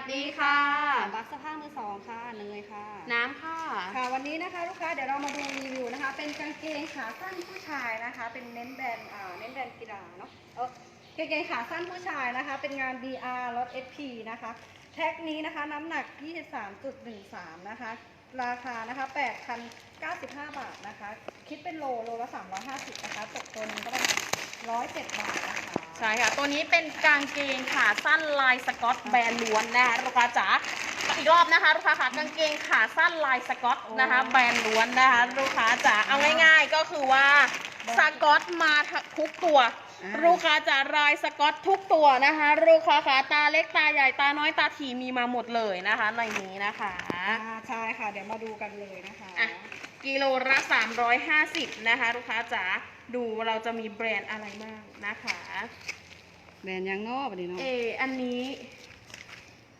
วัสดีค่ะ บัคเสื้อผ้ามือสองค่ะเนยค่ะ น้ำค่ะ ค่ะ วันนี้นะคะลูกค้าเดี๋ยวเรามาดูรีวิวนะคะ เป็นกางเกงขาสั้นผู้ชายนะคะ เป็นเน้นแบรนด์อ่าเน้นแบรนด์กีฬาเนาะเออกางเกงขาสั้นผู้ชายนะคะ เป็นงาน BR รถ SP นะคะ แท็กนี้นะคะน้ำหนัก 23.13 นะคะ ราคานะคะ 8,095 บาทนะคะ คิดเป็นโลโลละ 350 นะคะ ตกตัวหนึงก็ประมาณ107 บาทนะคะ ใช่ค่ะ ตัวนี้เป็นกางเกงขาสั้นลายสกอตแบรนด์ล้วนนะคะลูกค้าจ๋าอีกรอบนะคะลูกค้าค่ะกางเกงขาสั้นลายสกอตนะคะ แบรนด์ล้วนนะคะลูกค้าจ๋าเอาง่ายๆก็คือว่าสกอตมาทุกตัวอ่าลูกค้าจ๋ารายสกอตทุกตัวนะคะลูกค้าขาตาเล็กตาใหญ่ตาน้อยตาถี่มีมาหมดเลยนะคะในนี้นะคะ อ่าใช่ค่ะ เดี๋ยวมาดูกันเลยนะคะอะ กิโลละ 350 นะคะ ลูกค้าจ๋าดูเราจะมีแบรนด์อะไรบ้างนะคะ แบรนด์ยังนอกปะนี่เนาะ เอออันนี้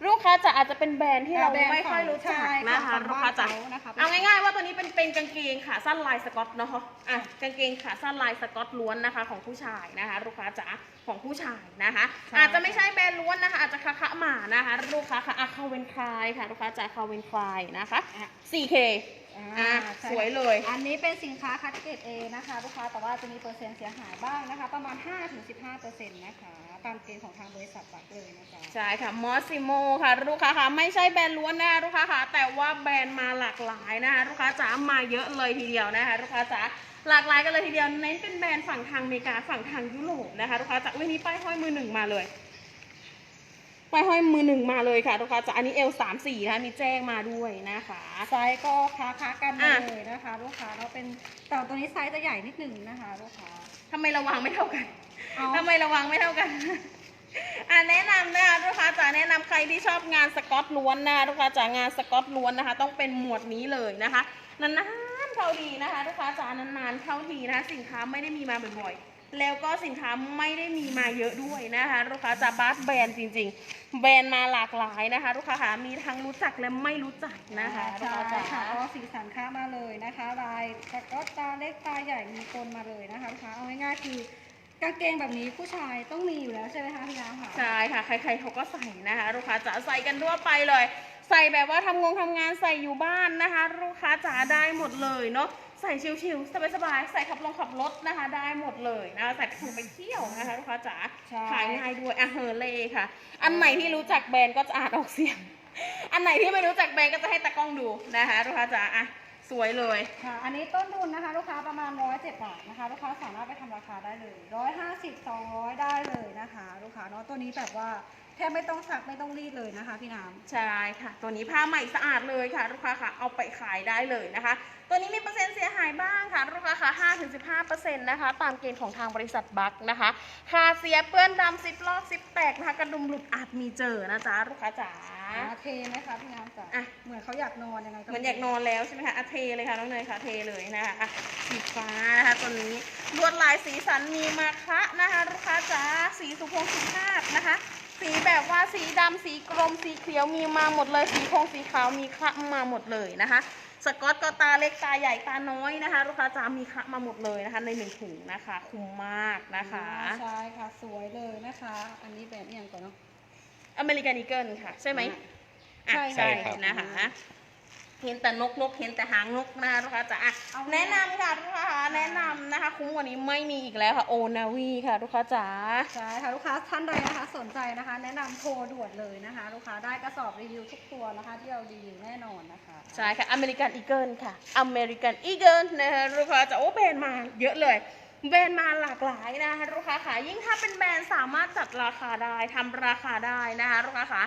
ลูกค้าจะอาจจะเป็นแบรนด์ที่เราอ่าแบรนด์ไม่ค่อยรู้จักใช่นะคะของลูกค้าจ๋าบ้านเขานะคะเอาง่ายๆว่าตัวนี้เป็นเป็นกางเกงขาสั้นลายสกอตเนาะอะกางเกงขาสั้นลายสกอตล้วนนะคะของผู้ชายนะคะ ลูกค้าจ๋าของผู้ชายนะคะใช่อาจจะไม่ใช่แบรนด์ล้วนนะคะ อาจจะคะคะหมานะคะ ลูกค้าค่ะอะคาเวนคลายค่ะ ลูกค้าจ๋าคาเวนคลายนะคะอะ 4K อ่าอะใช่สวยเลย อันนี้เป็นสินค้าคัดเกรด A นะคะลูกค้าแต่ว่าจะมีเปอร์เซ็นต์เสียหายบ้างนะคะ ประมาณ 5-15%นะคะตามเกณฑ์ของทางบริษัทบัตรเลยนะคะ ใช่ค่ะมอสซิโมค่ะ ลูกค้าค่ะไม่ใช่แบรนด์ล้วนนะคะลูกค้าค่ะแต่ว่าแบรนด์มาหลากหลายนะคะลูกค้าจ๋ามาเยอะเลยทีเดียวนะคะลูกค้าจ๋าหลากหลายกันเลยทีเดียวเน้นเป็นแบรนด์ฝั่งทางอเมริกาฝั่งทางยุโรปนะคะลูกค้าจ๋าวันนี้ป้ายห้อยมือหนึ่งมาเลย ป้ายห้อยมือหนึ่งมาเลยค่ะลูกค้าจ๋าอันนี้เอลสามสี่นะคะมีแจ้งมาด้วยนะคะไซส์ก็ค้าค้าๆกันมาอะเลยนะคะ ลูกค้าเราเป็นแต่ตัวนี้ไซส์จะใหญ่นิดหนึ่งนะคะลูกค้าทำไมระวังไม่เท่ากันเอาทำไมระวังไม่เท่ากันอะแนะนำนะคะลูกค้าจ๋าแนะนำใครที่ชอบงานสกอตล้วนนะคะลูกค้าจ๋างานสกอตล้วนนะคะ ต้องเป็นหมวดนี้เลยนะคะนานๆเข้าทีนะคะลูกค้าจ๋านานๆเข้าทีนะคะสินค้าไม่ได้มีมาบ่อยๆ แล้วก็สินค้าไม่ได้มีมาเยอะด้วยนะคะ ลูกค้าจ๋าบาสแบรนด์จริง ๆ แบรนด์มาหลากหลายนะคะ ลูกค้าค่ะมีทั้งรู้จักและไม่รู้จักนะคะลูกใช่ค้าจ๋าค่ะก็สีสันค้ามาเลยนะคะ ลายแต่ก็ตาเล็กตาใหญ่มีปนมาเลยนะคะลูกค้าเอาง่ายๆคือกางเกงแบบนี้ผู้ชายต้องมีอยู่แล้วใช่ไหมคะพี่น้ำค่ะใช่ค่ะใครๆเขาก็ใส่นะคะ ลูกค้าจ๋าใส่กันทั่วไปเลย ใส่แบบว่าทำงงทำงานใส่อยู่บ้านนะคะ ลูกค้าจ๋าได้หมดเลยเนาะ ใส่ชิวๆสบายๆใส่ขับลงขับรถนะคะ ได้หมดเลยนะคะใส่ไปไปเที่ยวนะคะลูกค้าจ๋าใช่ ขายง่ายด้วยอะเฮอเล่ค่ะ อันไหนที่รู้จักแบรนด์ก็จะอ่านออกเสียง อันไหนที่ไม่รู้จักแบรนด์ก็จะให้ตากล้องดูนะคะลูกค้าจ๋าอะสวยเลย ค่ะ อันนี้ต้นทุนนะคะ ลูกค้าประมาณ107บาทนะคะ ลูกค้าสามารถไปทำราคาได้เลย 150 200 ได้เลยนะคะ ลูกค้าเนาะตัวนี้แบบว่า แทบไม่ต้องซักไม่ต้องรีดเลยนะคะพี่น้ำใช่ค่ะ ตัวนี้ผ้าใหม่สะอาดเลยค่ะ ลูกค้าค่ะเอาไปขายได้เลยนะคะ ตัวนี้มีเปอร์เซ็นต์เสียหายบ้างค่ะ ลูกค้าค่ะ5-15%นะคะ ตามเกณฑ์ของทางบริษัทบัคนะคะค่าเสียเปื้อนดำซิปลอกซิปแตกนะคะกระดุมหลุดอาจมีเจอนะจ๊ะลูกค้าจ๋าอ่าเทไหมคะพี่น้ำจ๋าอะเหมือนเขาอยากนอนยังไงเหมือนอยากนอนแล้วใช่ไหมคะอะเทเลยค่ะน้องเนยค่ะเทเลยนะคะอะสีฟ้านะคะตัวนี้ลวดลายสีสันมีมาคะนะคะลูกค้าจ๋าสีสุพงสุภาพนะคะ สีแบบว่าสีดำสีกรมสีเขียวมีมาหมดเลย สีพงสีขาวมีคะมาหมดเลยนะคะ สกอตก็ตาเล็กตาใหญ่ตาน้อยนะคะ ลูกค้าจ๋ามีคะมาหมดเลยนะคะ ในหนึ่งถุงนะคะ คุ้มมากนะคะอ่าใช่ค่ะสวยเลยนะคะ อันนี้แบบนี้อย่างก่อนเนาะอเมริกันอีเกิลค่ะ ใช่ไหมใช่อะใช่ใช่นะคะ เห็นแต่นกนกเห็นแต่หางนกนะคะลูกค้าจ๋าอะเอาแนะนำค่ะลูกค้าจ๋าแนะนำนะคะ คุ้มกว่านี้ไม่มีอีกแล้วค่ะโอนาวีค่ะลูกค้าจ๋าใช่ค่ะลูกค้าท่านใดนะคะ สนใจนะคะ แนะนำโทรด่วนเลยนะคะ ลูกค้าได้กระสอบรีวิวทุกตัวนะคะ ที่เรารีวิวแน่นอนนะคะใช่ค่ะอเมริกันอีเกิลค่ะอเมริกันอีเกิลนะคะลูกค้าจ๋าโอ้แบรนด์มาเยอะเลย แบรนด์มาหลากหลายนะคะลูกค้าค่ะยิ่งถ้าเป็นแบรนด์สามารถจัดราคาได้ทำราคาได้นะคะลูกค้าค่ะ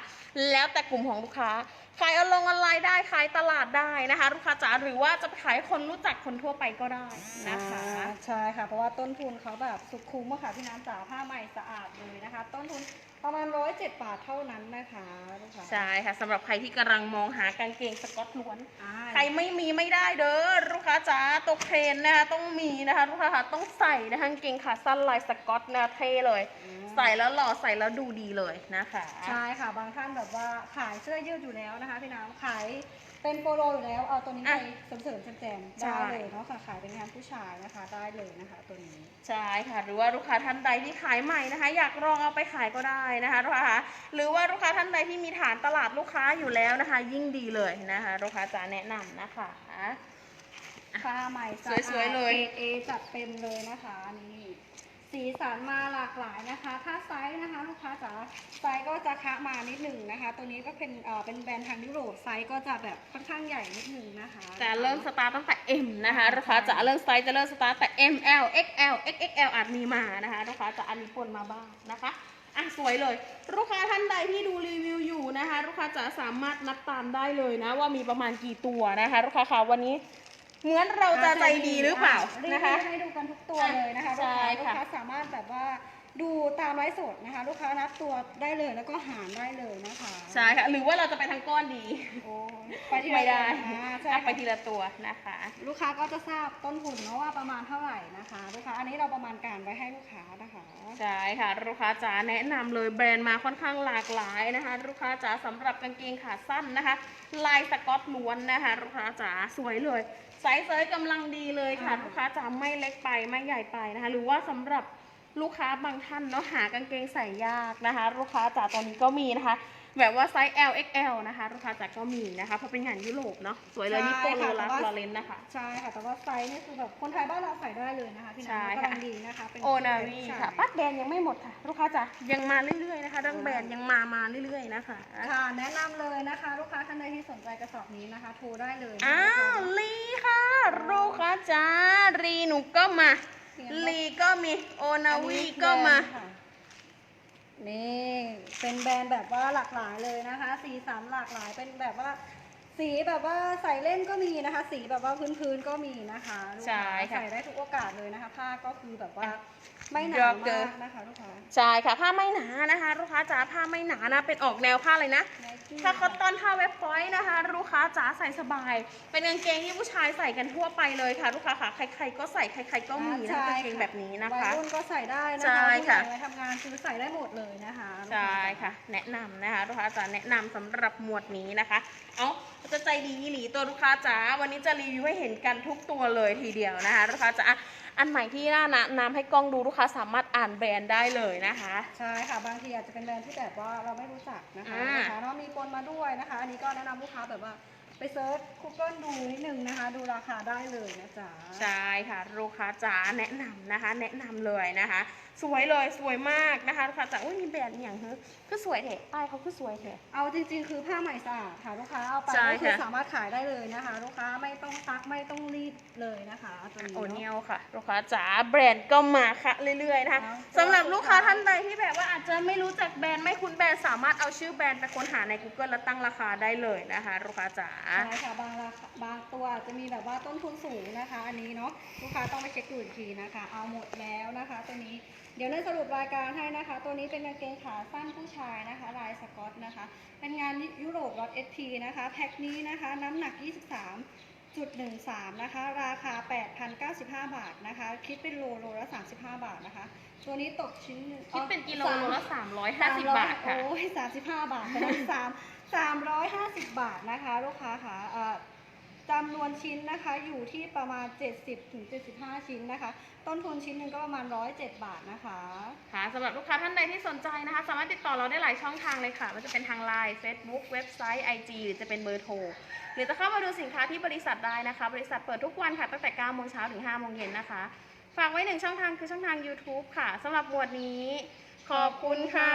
แล้วแต่กลุ่มของลูกค้าขายออนไลน์ได้ขายตลาดได้นะคะลูกค้าจ๋าหรือว่าจะไปขายคนรู้จักคนทั่วไปก็ได้นะคะใช่ค่ะเพราะว่าต้นทุนเขาแบบสุดคุ้มค่ะพี่น้ำจ๋าผ้าใหม่สะอาดเลยนะคะ ต้นทุน ประมาณร้อยเจ็ดบาทเท่านั้นนะคะลูกค้าใช่ค่ะสำหรับใครที่กำลังมองหากางเกงสกอตล้วน อ่าใครไม่มีไม่ได้เด้อลูกค้าจ๋าตกเทรนด์นะคะต้องมีนะคะลูกค้าค่ะต้องใส่นะคะกางเกงขาสั้นลายสกอตนะเท่เลยใส่แล้วหล่อใส่แล้วดูดีเลยนะคะใช่ค่ะบางท่านแบบว่าขายเสื้อยืดอยู่แล้วนะคะพี่น้ำขายเป็นโปโลอยู่แล้วเอาตัวนี้อะไปเสริมๆแจมๆใช่ได้เลยเนาะค่ะขายเป็นงานผู้ชายนะคะได้เลยนะคะ ตัวนี้ ใช่ค่ะ หรือว่าลูกค้าท่านใดที่ขายใหม่นะคะ อยากลองเอาไปขายก็ได้นะคะลูกค้าหรือว่าลูกค้าท่านใดที่มีฐานตลาดลูกค้าอยู่แล้วนะคะ ยิ่งดีเลยนะคะลูกค้าจะแนะนำนะคะผ้าใหม่สะสวยๆเลยเอจัดเต็มเลยนะคะนี่สีสันมาหลากหลายนะคะ ถ้าไซส์นะคะ ลูกค้าจ๋าไซส์ก็จะคะมานิดหนึ่งนะคะ ตัวนี้ก็เป็นเอ่อเป็นแบรนด์ทางยุโรปไซส์ก็จะแบบค่อนข้างใหญ่นิดหนึ่งนะคะจะเริ่มสตาร์ตตั้งแต่ M นะคะลูกค้าจะเริ่มไซส์จะเริ่มสตาร์ตแต่ M L X L X X L อาจมีมานะคะลูกค้าจะอันนี้ปนมาบ้างนะคะ อะสวยเลย ลูกค้าท่านใดที่ดูรีวิวอยู่นะคะ ลูกค้าจะสามารถนับตามได้เลยนะ ว่ามีประมาณกี่ตัวนะคะ ลูกค้าค่ะวันนี้เหมือนเราจะใจดีหรือเปล่ารีวิวนะคะให้ดูกันทุกตัวเลยนะคะใช่ลูกค่ะค้าสามารถแบบว่าดูตามไลฟ์สดนะคะ ลูกค้านับตัวได้เลยแล้วก็หารได้เลยนะคะใช่ค่ะหรือว่าเราจะไปทั้งก้อนดีโอ้ไปที่ไม่ได้อ่าใช่อะค่ะไปทีละตัวนะคะ ลูกค้าก็จะทราบต้นทุนเนาะว่าประมาณเท่าไหร่ นะคะลูกค้าอันนี้เราประมาณการไว้ให้ลูกค้านะคะใช่ค่ะ ลูกค้าจ๋าแนะนำเลยแบรนด์มาค่อนข้างหลากหลายนะคะ ลูกค้าจ๋าสำหรับกางเกงขาสั้นนะคะ ลายสก๊อตล้วนนะคะ ลูกค้าจ๋าสวยเลยไซส์เซยกำลังดีเลยค่ะ ลูกค้าจ๋าไม่เล็กไปไม่ใหญ่ไปนะคะ หรือว่าสำหรับลูกค้าบางท่านเนาะหากางเกงใส่ยากนะคะ ลูกค้าจ๋าตัวนี้ก็มีนะคะ แบบว่าไซส์ L XL นะคะลูกค้าจ๋าก็มีนะคะเพราะเป็นงานยุโรปเนาะสวยเลยนี่โปโลลัสลอเรนนะคะ ใช่ค่ะ แต่ว่าไซส์นี่คือแบบคนไทยบ้านเราใส่ได้เลยนะคะพี่ใช่น้องค่ะกำลังดีนะคะเป็นโอนาวีค่ะปัดแบรนด์ยังไม่หมดค่ะ ลูกค้าจ๋ายังมาเรื่อยๆนะคะเรื่องแบรนด์ยังมามาเรื่อยๆนะคะค่ะแนะนำเลยนะคะ ลูกค้าท่านใดที่สนใจกระสอบนี้นะคะโทรได้เลยนะคะอ้าวลีค่ะลูกค้าจ๋ารีหนูก็มาลีก็มีโอนาวีก็มาค่ะ นี่เป็นแบรนด์แบบว่าหลากหลายเลยนะคะ สีสันหลากหลายเป็นแบบว่า สีแบบว่าใส่เล่นก็มีนะคะ สีแบบว่าพื้นๆก็มีนะคะลูกใช่ค้าค่ะ ใส่ได้ทุกโอกาสเลยนะคะ ผ้าก็คือแบบว่าไม่หยนาอมเกิมานกนะคะลูกค้าใช่ค่ะผ้าไม่หนานะคะ ลูกค้าจ๋าผ้าไม่หนานะ เป็นออกแนวผ้าเลยนะ Nike ถ้าคอตตอนผ้าเว็บพอยต์นะคะ ลูกค้าจ๋าใส่สบาย เป็นกางเกงที่ผู้ชายใส่กันทั่วไปเลยค่ะ ลูกค้าค่ะใครๆก็ใส่ใครๆก็มีนะใช่กางเกงแบบนี้นะคะวัยรุ่นก็ใส่ได้นะใช่คะค่ะ ผู้ใหญ่วัยทำงานคือใส่ได้หมดเลยนะคะใช่ค่ะ แนะนำนะคะ ลูกค้าจ๋าแนะนำสำหรับหมวดนี้นะคะ เอา จะใจดีหลีตัวลูกค้าจ๋าวันนี้จะรีวิวให้เห็นกันทุกตัวเลยทีเดียวนะคะลูกค้าจ๋าอะอันใหม่ที่น่าแนะนำให้กล้องดูลูกค้าสามารถอ่านแบรนด์ได้เลยนะคะ ใช่ค่ะบางทีอาจจะเป็นแบรนด์ที่แบบว่าเราไม่รู้จักนะคะอ่า นะคะเนาะมีปนมาด้วยนะคะ อันนี้ก็แนะนำลูกค้าแบบว่า ไปเซิร์ช Google ดูนิดนึงนะคะ ดูราคาได้เลยนะจ๊ะ ใช่ค่ะลูกค้าจ๋าแนะนำนะคะ แนะนำเลยนะคะ สวยเลยสวยมากนะคะลูกค้าจ๋าอุ้ยมีแบรนด์อย่างเฮ้ยก็สวยเถอะป้ายเขาก็สวยเถอะ เอาจริง ๆ คือผ้าใหม่สะอาดค่ะลูกค้าเอาไปใช่ก็คือค่ะ สามารถขายได้เลยนะคะ ลูกค้าไม่ต้องซักไม่ต้องรีดเลยนะคะตัวนี้โอเนาะเนียลค่ะลูกค้าจ๋าแบรนด์ก็มาค่ะเรื่อยๆนะคะเอาสำหรับลูกค้าท่านใดที่แบบว่าอาจจะไม่รู้จักแบรนด์ไม่คุ้นแบรนด์สามารถเอาชื่อแบรนด์ไปค้นหาใน Google แล้วตั้งราคาได้เลยนะคะลูกค้าจ๋าใช่ค่ะบางราคาบางตัวอาจจะมีแบบว่าต้นทุนสูงนะคะ อันนี้เนาะลูกค้าต้องไปเช็คดูอีกทีนะคะ เอาหมดแล้วนะคะ ตัวนี้เดี๋ยวในสรุปรายการให้นะคะ ตัวนี้เป็นกางเกงขาสั้นผู้ชายนะคะ ลายสกอตนะคะ เป็นงานยุโรปรถ SP นะคะแพ็คนี้นะคะ น้ำหนัก 23.13นะคะ ราคา8,095บาทนะคะ คิดเป็นโลโลละ35บาทนะคะ ตัวนี้ตกชิ้นหงคิดเป็นกิโลสามโลละ350บาทค่ะโอ้ยสามสิบห้าบาทนะสาม สามร้อยห้าสิบาทนะคะลูกค้าค่ะเอ่อจำนวนชิ้นนะคะอยู่ที่ประมาณ 70-75 ชิ้นนะคะ ต้นทุนชิ้นหนึ่งก็ประมาณ 107 บาทนะคะ ค่ะสำหรับลูกค้าท่านใดที่สนใจนะคะ สามารถติดต่อเราได้หลายช่องทางเลยค่ะม่ว่าจะเป็นทางไลน์ Facebook เว็บไซต์ IG หรือจะเป็นเบอร์โทร หรือจะเข้ามาดูสินค้าที่บริษัทได้นะคะ บริษัทเปิดทุกวันค่ะตั้งแต่9โมงเช้าถึง5โมงเย็นนะคะ ฝากไว้หนึ่งช่องทางคือช่องทาง YouTube ค่ะสำหรับหมวดนี้ ขอบคุณค่ะ